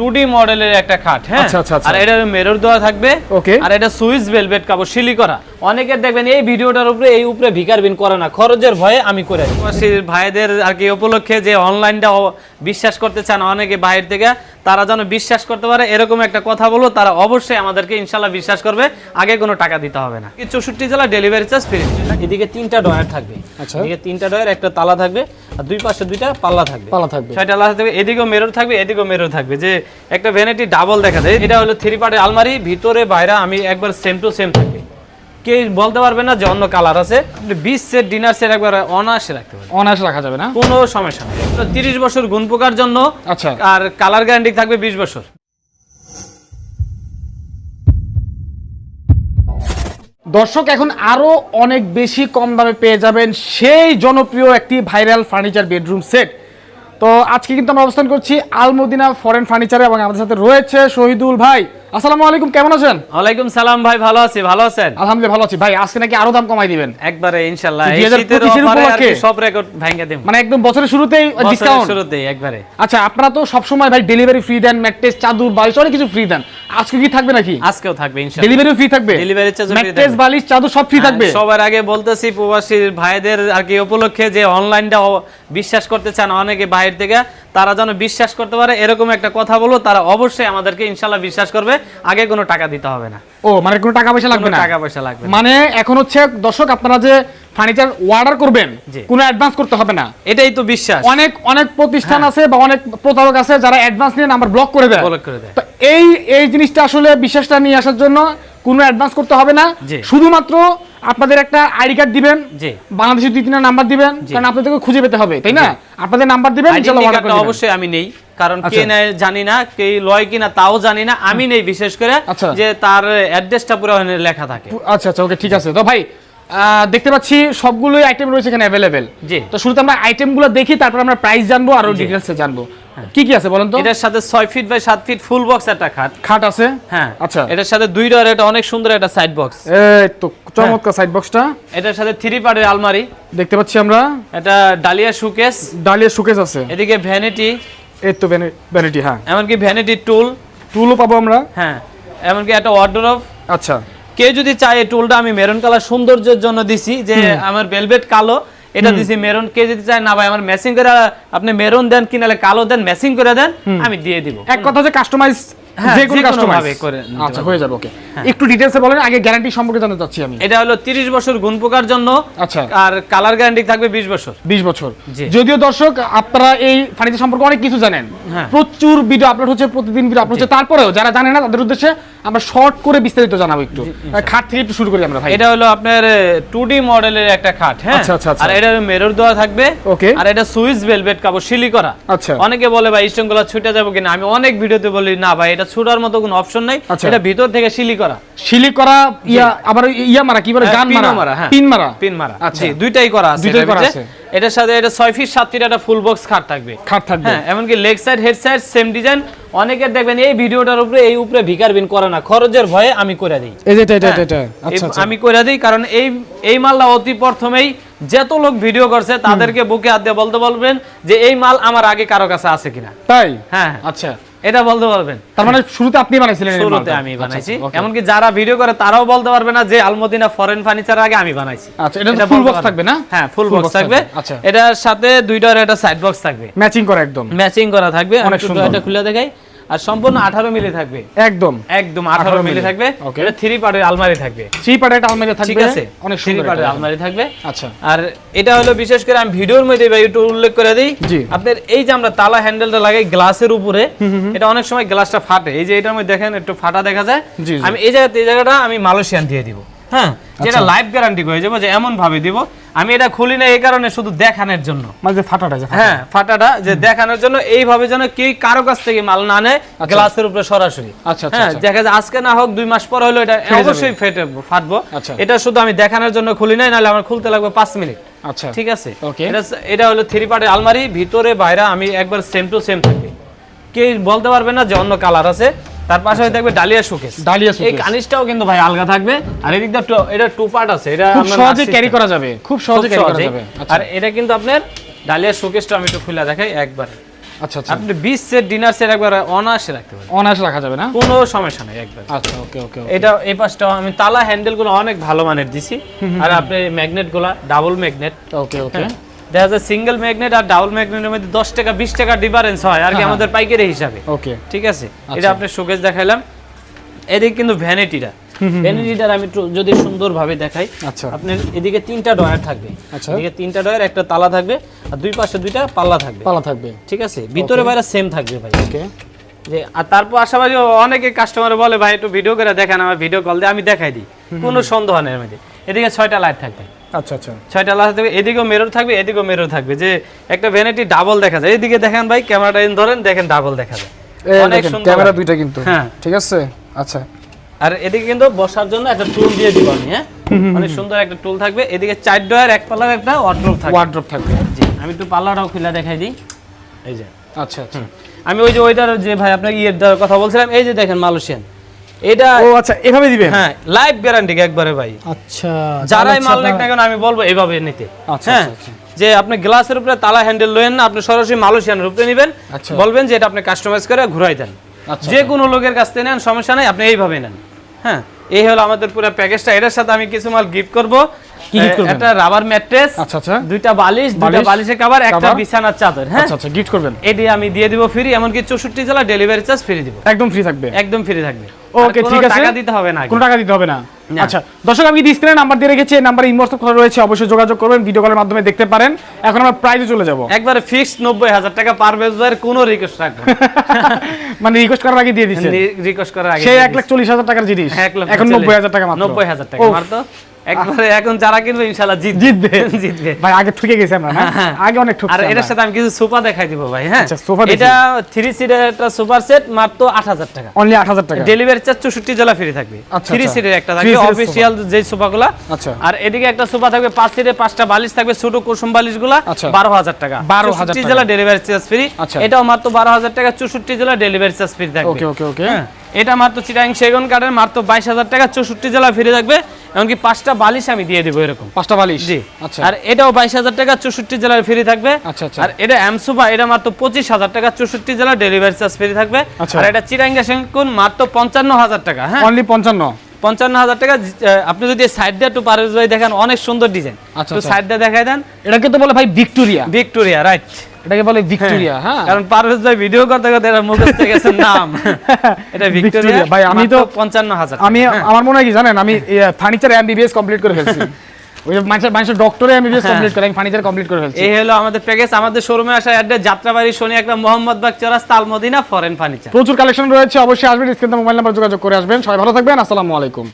টুডি মডেলের একটা খাট হ্যাঁ? আচ্ছা, আচ্ছা, আচ্ছা। আর এটা মেরর দেওয়া থাকবে। ওকে আর এটা সুইস ভেলভেট কাপড় শিলি করা অনেকে দেখবেন এই ভিডিওটার উপরে এই উপরে ভিকার বিন করে না। খরচের ভয়ে আমি করে। ভাইদের আর কি উপলক্ষে যে অনলাইনটা বিশ্বাস করতে চান অনেকে বাইরে থেকে তারা যেন বিশ্বাস করতে পারে এরকম একটা কথা বলব তারা অবশ্যই আমাদেরকে ইনশাল্লাহ বিশ্বাস করবে আগে কোনো টাকা দিতে হবে না। চৌষট্টি জেলা ডেলিভারি চার্জ ফ্রি এদিকে তিনটা ডয়ার থাকবে। আচ্ছা। এদিকে তিনটা ডয়ার একটা তালা থাকবে আর দুই পাশে দুইটা পাল্লা থাকবে। পাল্লা থাকবে। ছয়টা আলাদা থাকবে এদিকেও মেরর থাকবে এদিকেও মেরর থাকবে। যে একটা ভ্যানিটি ডাবল দেখা যায় এটা হলো থ্রি পার্টের আলমারি ভিতরে বাইরে আমি একবার সেম টু সেম থাকবে। কে বলতে পারবে না যে অন্য কালার আছে। বিশ সেট ডিনার সেট একবার অনায়াসে রাখতে পারবেন। অনায়াসে রাখা যাবে না? কোনো সমস্যা নেই। তিরিশ বছর গুণ পোকার জন্য আচ্ছা। আর কালার গ্যারান্টি থাকবে বিশ বছর। দর্শক এখন আরও অনেক বেশি কম দামে পেয়ে যাবেন সেই জনপ্রিয় একটি ভাইরাল ফার্নিচার বেডরুম সেট তো আজকে কিন্তু আমরা অবস্থান করছি আলমদিনা ফরেন ফার্নিচারে এবং আমাদের সাথে রয়েছে শহীদুল ভাই। আসসালামু আলাইকুম কেমন আছেন? ওয়ালাইকুম সালাম ভাই ভালো আছি ভালো আছেন? আলহামদুলিল্লাহ ভালো আছি। ভাই আজকে নাকি আরও দাম কমাই দিবেন? একবারে কি সব রেকর্ড ভেঙে দেব মানে একদম বছরের শুরুতেই ডিসকাউন্ট শুরুতেই একবারে। আচ্ছা আপনারা তো সবসময় ভাই ডেলিভারি ফ্রি দেন ম্যাট্রেস চাদর বালিশ অনেক কিছু ফ্রি দেন। আজকে কি থাকবে নাকি? আজকেও থাকবে ইনশাল্লাহ। ডেলিভারি ফ্রি থাকবে? Charge ম্যাট্রেস বালিশ চাদর সব ফ্রি থাকবে? হ্যাঁ, সবার আগে বলতেছি প্রবাসী ভাইদের আর কি উপলক্ষে যে অনলাইনটা বিশ্বাস করতে চান অনেকে বাইরে থেকে তারা যেন বিশ্বাস করতে পারে এরকম একটা কথা বলব তারা অবশ্যই আমাদেরকে ইনশাল্লাহ বিশ্বাস করবে আগে কোনো টাকা দিতে হবে না। ও মানে কোনো টাকা পয়সা লাগবে না? টাকা পয়সা লাগবে মানে এখন হচ্ছে দর্শক আপনারা যে ফার্নিচার অর্ডার করবেন কোনো অ্যাডভান্স করতে হবে না। এটাই তো বিশ্বাস। অনেক অনেক প্রতিষ্ঠান হ্যাঁ। আছে বা অনেক প্রতারক আছে যারা অ্যাডভান্স নিয়ে নাম্বার ব্লক করে দেয়। Block করে দেয়। তো এই এই জিনিসটা আসলে বিশ্বাসটা নিয়ে আসার জন্য কোনো অ্যাডভান্স করতে হবে না। শুধুমাত্র আপনাদের একটা আইডি কার্ড দিবেন বাংলাদেশের দুই তিনটা নাম্বার দিবেন কারণ আপনাদেরকে খুঁজে পেতে হবে তাই না আপনাদের নাম্বার দিবেন। অবশ্যই আমি নেই কারণ কে আচ্ছা। নেয় জানি না কে লয় কিনা তাও জানি না আমি নেই বিশেষ করে আচ্ছা। যে তার অ্যাড্রেসটা পুরো লেখা থাকে আচ্ছা আচ্ছা ওকে ঠিক আছে তো ভাই দেখতে পাচ্ছি সবগুলোই আইটেম রয়েছে এখানে অ্যাভেলেবেল জি। তো শুরুতে আমরা আইটেমগুলো দেখি তারপর আমরা প্রাইস জানব আর। ডিটেলসে জানব কি কি আছে বলেন তো? এটার সাথে ছয় ফিট বাই সাত ফিট ফুল বক্স একটা খাট। খাট আছে? হ্যাঁ। আচ্ছা। এটার সাথে দুই ডোর এটা অনেক সুন্দর একটা সাইড বক্স এই তো চমৎকার সাইড বক্সটা এটার সাথে থ্রি পার্টের আলমারি। দেখতে পাচ্ছি আমরা। এটা ডালিয়া সুকেস ডালিয়া শোকেস আছে। এদিকে ভ্যানিটি এই তো ভ্যানিটি হ্যাঁ। এমনকি ভ্যানিটি টুল টুলও পাবো আমরা। হ্যাঁ। এমনকি একটা ওয়ার্ডরোব আচ্ছা। কেউ যদি চায় এই টুলটা আমি মেরুন কালার সৌন্দর্যের জন্য দিছি যে আমার ভেলভেট কালো এটা দিছি মেরুন। কে যদি চায় না ভাই আমার ম্যাচিং করে আপনি মেরুন দেন কি নাহলে কালো দেন ম্যাচিং করে দেন আমি দিয়ে দিব। এক কথা যে কাস্টমাইজ হ্যাঁ, যে কোনো কাস্টমাইজ করে হ্যাঁ। আচ্ছা হয়ে যাবে ওকে একটু ডিটেইলসে বলেন আগে গ্যারান্টি সম্পর্কে জানতে চাচ্ছি আমি। এটা হলো 30 বছর গুণ পোকার জন্য আচ্ছা। আর কালার গ্যারান্টি থাকবে 20 বছর। 20 বছর। যদিও দর্শক আপনারা এই ফার্নিচার সম্পর্কে অনেক কিছু জানেন। হ্যাঁ। প্রচুর ভিডিও আপলোড হচ্ছে প্রতিদিন ভিডিও আপলোড হচ্ছে। তারপরেও যারা জানে না তাদের উদ্দেশ্যে আমরা শর্ট করে বিস্তারিত জানাব একটু। খাট থেকে একটু শুরু করি আমরা ভাই। এটা হলো আপনার টু ডি মডেলের একটা খাট হ্যাঁ? আচ্ছা, আচ্ছা, আচ্ছা। আর এটা মেরর দেওয়া থাকবে। Okay. আর এটা সুইস ভেলভেট কাপড় শিলি করা আচ্ছা। অনেকে বলে ভাই স্টোনগুলো ছুটে যাব কিনা? আমি অনেক ভিডিওতে বলি না ভাই এটা ছুটার মতো কোনো অপশন নাই। এটা ভিতর থেকে শিলি করা শিলি করা ইয়া আবার ইয়া মারা কি বলে? হ্যাঁ, গান মারা। হ্যাঁ। পিন মারা। পিন মারা। আচ্ছা। দুইটাই করা আছে দুইটাই করা আছে। এটার সাথে এটা 6 ফিট 7 ফিট একটা ফুল বক্স খাট থাকবে। খাট থাকবে। হ্যাঁ এমনকি leg side head side same design অনেকের দেখবেন এই ভিডিওটার উপরে এই উপরে ভিকার বিন করে না। খরচের ভয়ে আমি করে দিই। হ্যাঁ, আচ্ছা আচ্ছা। আমি করে দিই কারণ এই এই মালটা অতি প্রথমেই যত লোক ভিডিও করছে তাদেরকে বুকে হাত দিয়ে বলতে বলবেন যে এই মাল আমার আগে কারও কাছে আছে কিনা। তাই? হ্যাঁ। আচ্ছা। এটা বলতে পারবেন। তার মানে শুরুতে আপনি বানাইছিলেন শুরুতে আমি আচ্ছা, বানাইছি। আচ্ছা। এমনকি যারা ভিডিও করে তারাও বলতে পারবে না যে আলমদিনা ফরেন ফার্নিচার আগে আমি বানাইছি। আচ্ছা এটা ফুল বক্স থাকবে না? হ্যাঁ ফুল বক্স থাকবে। আচ্ছা। এটার সাথে দুইটার একটা সাইড বক্স থাকবে। ম্যাচিং করা একদম। ম্যাচিং করা থাকবে। অনেক। সুন্দর। এটা খুলে দেখাই। আর সম্পূর্ণ 18 মিলি থাকবে। একদম। একদম 18 মিলি। থাকবে। এটা থ্রি পার্টের আলমারি থাকবে। থ্রি পার্টের একটা আলমারি থাকবে। ঠিক আছে? অনেক সুন্দর পার্টের আলমারি থাকবে। আচ্ছা। আর এটা হলো বিশেষ করে আমি ভিডিওর মধ্যে একটু উল্লেখ করে দিই। জি। আপনার এই যে আমরা তালা হ্যান্ডেলটা লাগাই গ্লাসের উপরে এটা অনেক সময় গ্লাসটা ফাটে। এই যে এটার মধ্যে দেখেন একটু ফাটা দেখা যায়। আমি এই জায়গাতে এই জায়গাটা আমি মালয়েশিয়ান দিয়ে দিব। হ্যাঁ আচ্ছা। যেটা লাইফ গ্যারান্টি হয়ে যাবে যে এমন ভাবে দিব। আমি এটা খুলি না এই কারণে শুধু দেখানোর জন্য। মানে ফাটাটা হ্যাঁ ফাটাটা যে দেখানোর জন্য। এইভাবে যেন কেউ কারও কাছ থেকে মাল না নেয় গ্লাসের উপরে সরাসরি। আচ্ছা, আচ্ছা, হ্যাঁ আচ্ছা। দেখা যায় আজকে না হোক দুই মাস পর হলো এটা অবশ্যই ফেটে ফাটবো। আচ্ছা। এটা শুধু আমি দেখানোর জন্য খুলি নাই নাহলে আমার খুলতে লাগবে পাঁচ মিনিট। আচ্ছা। ঠিক আছে? এটা এটা হলো থ্রি পার্টের আলমারি ভিতরে বাইরে আমি একবার সেম টু সেম থাকবে কেউ বলতে পারবে না যে অন্য কালার আছে। তার পাশে থাকবে ডালিয়া শোকেস ডালিয়া শোকেস এই। কানিসটাও কিন্তু ভাই আলগা থাকবে। আর এদিক টু- এটা টু পার্ট আছে এটা খুব সহজে ক্যারি করা যাবে খুব সহজে ক্যারি করা যাবে। আচ্ছা। আর এটা কিন্তু আপনার ডালিয়া শোকেসটা আমি একটু খুলে দেখাই একবার। আচ্ছা আচ্ছা। আপনি বিশ সেট ডিনার সেট একবার অনায়াসে রাখতে পারেন অনায়াসে রাখা যাবে না? কোনো সমস্যা নাই একবার। আচ্ছা ওকে ওকে এটা এই পাশটা আমি তালা হ্যান্ডেলগুলো অনেক ভালো মানের দিছি। আর আপনি ম্যাগনেটগুলা ডাবল ম্যাগনেট ওকে ওকে। দেখা যায় সিঙ্গেল ম্যাগনেট আর ডাবল ম্যাগনেটের মধ্যে দশ টাকা বিশ টাকা ডিফারেন্স হয় আর কি হ্যাঁ, আমাদের পাইকারি হিসাবে। ওকে ঠিক আছে? আচ্ছা। এটা আপনি শোকেস দেখাইলাম। এদিকে কিন্তু ভ্যানিটিটা ভ্যানিটিটার আমি যদি সুন্দরভাবে দেখাই আচ্ছা। আপনার এদিকে তিনটা ডয়ার থাকবে। আচ্ছা। এদিকে তিনটা ডয়ার একটা তালা থাকবে আর দুই পাশে দুইটা পাল্লা থাকবে। পালা থাকবে। ঠিক আছে? ভিতরে বাইরে সেম থাকবে ভাই। ওকে যে আর তারপর আশাবাদী অনেকে কাস্টমার বলে ভাই একটু ভিডিও করে দেখান আমার ভিডিও কল দিয়ে আমি দেখাই দিই। কোনো সন্দেহ নেই এদিকে ছয়টা লাইট থাকবে। আচ্ছা আচ্ছা। ছয়টা থাকবে এদিকেও মেরর থাকবে এদিকেও মেরর থাকবে। যে একটা ভ্যানিটি ডাবল দেখা যায়। এদিকে দেখেন ভাই ক্যামেরাটা ধরেন দেখেন ডাবল দেখা যায়। অনেক সুন্দর। ক্যামেরা দুইটা কিন্তু। হ্যাঁ। ঠিক আছে? আচ্ছা। আর এদিকে কিন্তু বসার জন্য একটা টুল দিয়ে দিব আমি হ্যাঁ? অনেক সুন্দর একটা টুল থাকবে। এদিকে চার ডয়ার এক পাল্লার একটা ওয়ার্ড্রোপ থাকবে। ওয়ার্ড্রপ থাকবে। জি আমি একটু পাল্লাটাও খুলে দেখাই দিই। এই যে। আচ্ছা আচ্ছা। আমি ওই যে ওইটার যে ভাই আপনাকে ইয়ের কথা বলছিলাম এই যে দেখেন মালয়েশিয়ান। এটা ও আচ্ছা এভাবে দিবেন? হ্যাঁ লাইফ গ্যারান্টি একবারে ভাই। আচ্ছা যারাই মাল কেন আমি বলব এভাবে নিতে। আচ্ছা, হ্যাঁ আচ্ছা, যে আপনি গ্লাসের উপরে তালা হ্যান্ডেল লয়েন না আপনি সরাসরি মালয়েশিয়ানের উপরে নেবেন। আচ্ছা। বলবেন যে এটা আপনি কাস্টমাইজ করে ঘুরাই দেন। আচ্ছা, যে কোনো লোকের কাছ থেকে নেন সমস্যা নাই আপনি এইভাবে নেন। হ্যাঁ এই হলো আমাদের পুরো প্যাকেজটা এটার সাথে আমি কিছু মাল গিফট করব? একটা রাবার ম্যাট্রেস আচ্ছা আচ্ছা। দুইটা বালিশ দুইটা বালিশের কভার একটা বিছানার চাদর হ্যাঁ? আচ্ছা আচ্ছা গিফট করবেন। এটি আমি দিয়ে দিব ফ্রি এমনকি চৌষট্টি জেলা ডেলিভারি চার্জ ফ্রি দিব। একদম ফ্রি থাকবে। একদম ফ্রি থাকবে। ওকে ঠিক আছে। টাকা দিতে হবে না কোনো টাকা দিতে হবে না। না। আচ্ছা দর্শক আমি স্ক্রিনে নাম্বার দিয়ে রেখেছি এই নাম্বারে ইমোর্স করা রয়েছে অবশ্যই যোগাযোগ করবেন ভিডিও কলের মাধ্যমে দেখতে পারেন। এখন আমরা প্রাইজে চলে যাব। একবারে ফিক্সড নব্বই হাজার টাকা পার বেজবার কোনো রিকোয়েস্ট রাখব মানে রিকোয়েস্ট করার আগে দিয়ে দিচ্ছেন। রিকোয়েস্ট করার আগে সেই এক লাখ চল্লিশ হাজার টাকার জিনিস। এখন চল্লিশ। নব্বই হাজার টাকা মাত্র। নব্বই হাজার টাকা মাত্র। একবারে এখন যারা কিনবে ইনশাল্লাহ জিতবে। জিতবে। ভাই আগে ঠকে গেছি আমরা হ্যাঁ। আগে অনেক ঠকছি আর এটার সাথে আমি কিছু সোফা দেখাই দিব ভাই হ্যাঁ? আচ্ছা, সোফা এটা থ্রি সিটের একটা সুপার সেট মাত্র আট হাজার টাকা। অনলি আট হাজার টাকা। ডেলিভারি চার্জ চৌষট্টি জেলা ফ্রি থাকবে। আচ্ছা, থ্রি আচ্ছা। সিটের একটা থাকবে অফিসিয়াল যে সোফাগুলা। আচ্ছা। আর এদিকে একটা সোফা থাকবে পাঁচ সিটে পাঁচটা বালিশ থাকবে ছোট কুসুম বালিশগুলা আচ্ছা। বারো হাজার টাকা। 12,000 টাকা। জেলা ডেলিভারি চার্জ ফ্রি আচ্ছা। এটাও মাত্র বারো হাজার টাকা চৌষট্টি জেলা ডেলিভারি চার্জ ফ্রি থাকবে। ওকে ওকে ওকে হ্যাঁ, এটা মাত্র চিটাং সেগুন কাঠের মাত্র বাইশ হাজার টাকা চৌষট্টি জেলা ফিরে থাকবে। এমনকি পাঁচটা বালিশ আমি দিয়ে দিব এরকম। পাঁচটা বালিশ? জি। আচ্ছা। আর এটাও বাইশ হাজার টাকা চৌষট্টি জেলার ফ্রি থাকবে। আচ্ছা, আচ্ছা। আর এটা অ্যামসুবা এটা মাত্র পঁচিশ হাজার টাকা চৌষট্টি জেলা ডেলিভারি চার্জ ফ্রি থাকবে। আচ্ছা। আর এটা চিরাঙ্গা সেগুন মাত্র পঞ্চান্ন হাজার টাকা হ্যাঁ? অনলি পঞ্চান্ন। পঞ্চান্ন হাজার টাকা আপনি যদি সাইড দিয়ে একটু ভাই দেখেন অনেক সুন্দর ডিজাইন আচ্ছা, আচ্ছা। সাইড দিয়ে দেখাই দেন। এটাকে তো বলে ভাই ভিক্টোরিয়া। ভিক্টোরিয়া রাইট এটাকে বলে ভিক্টোরিয়া হ্যাঁ। কারণ পারভেজ ভাই ভিডিও করতে করতে এটা মুখস্থ গেছে নাম। এটা ভিক্টোরিয়া। ভাই, আমি তো- পঞ্চান্ন হাজার আমি আমার মনে হয় কি জানেন আমি ফার্নিচার এমবিবিএস কমপ্লিট করে ফেলছি। ওই মানুষের মানুষের ডক্টরে এমবিবিএস কমপ্লিট করে আমি ফার্নিচার কমপ্লিট করে ফেলছি। এই হলো আমাদের প্যাকেজ আমাদের শোরুমে আসা অ্যাড্রেস যাত্রাবাড়ি শনি একটা মোহাম্মদ বাগ চৌরাস্তা আলমদিনা ফরেন ফার্নিচার প্রচুর কালেকশন রয়েছে অবশ্যই আসবেন স্ক্রিনে মোবাইল নাম্বার যোগাযোগ করে আসবেন। সবাই ভালো থাকবেন আসসালামু আলাইকুম।